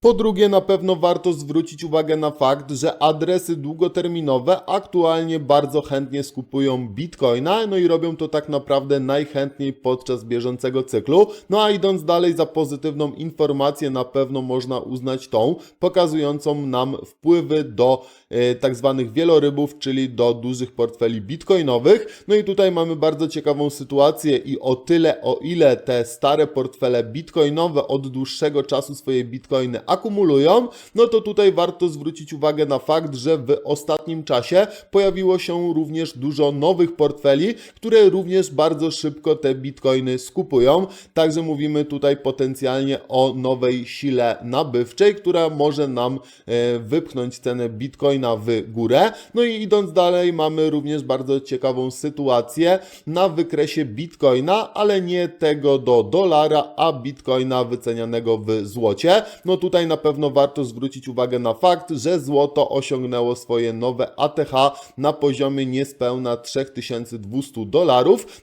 Po drugie, na pewno warto zwrócić uwagę na fakt, że adresy długoterminowe aktualnie bardzo chętnie skupują bitcoina, no i robią to tak naprawdę najchętniej podczas bieżącego cyklu. No a idąc dalej za pozytywną informację, na pewno można uznać tą, pokazującą nam wpływy do e, tak zwanych wielorybów, czyli do dużych portfeli bitcoinowych. No i tutaj mamy bardzo ciekawą sytuację i o tyle, o ile te stare portfele bitcoinowe od dłuższego czasu swoje bitcoiny akumulują, no to tutaj warto zwrócić uwagę na fakt, że w ostatnim czasie pojawiło się również dużo nowych portfeli, które również bardzo szybko te bitcoiny skupują. Także mówimy tutaj potencjalnie o nowej sile nabywczej, która może nam e, wypchnąć cenę bitcoina w górę. No i idąc dalej, mamy również bardzo ciekawą sytuację na wykresie bitcoina, ale nie tego do dolara, a bitcoina wycenianego w złocie. No tutaj na pewno warto zwrócić uwagę na fakt, że złoto osiągnęło swoje nowe ATH na poziomie niespełna 3200 dolarów. No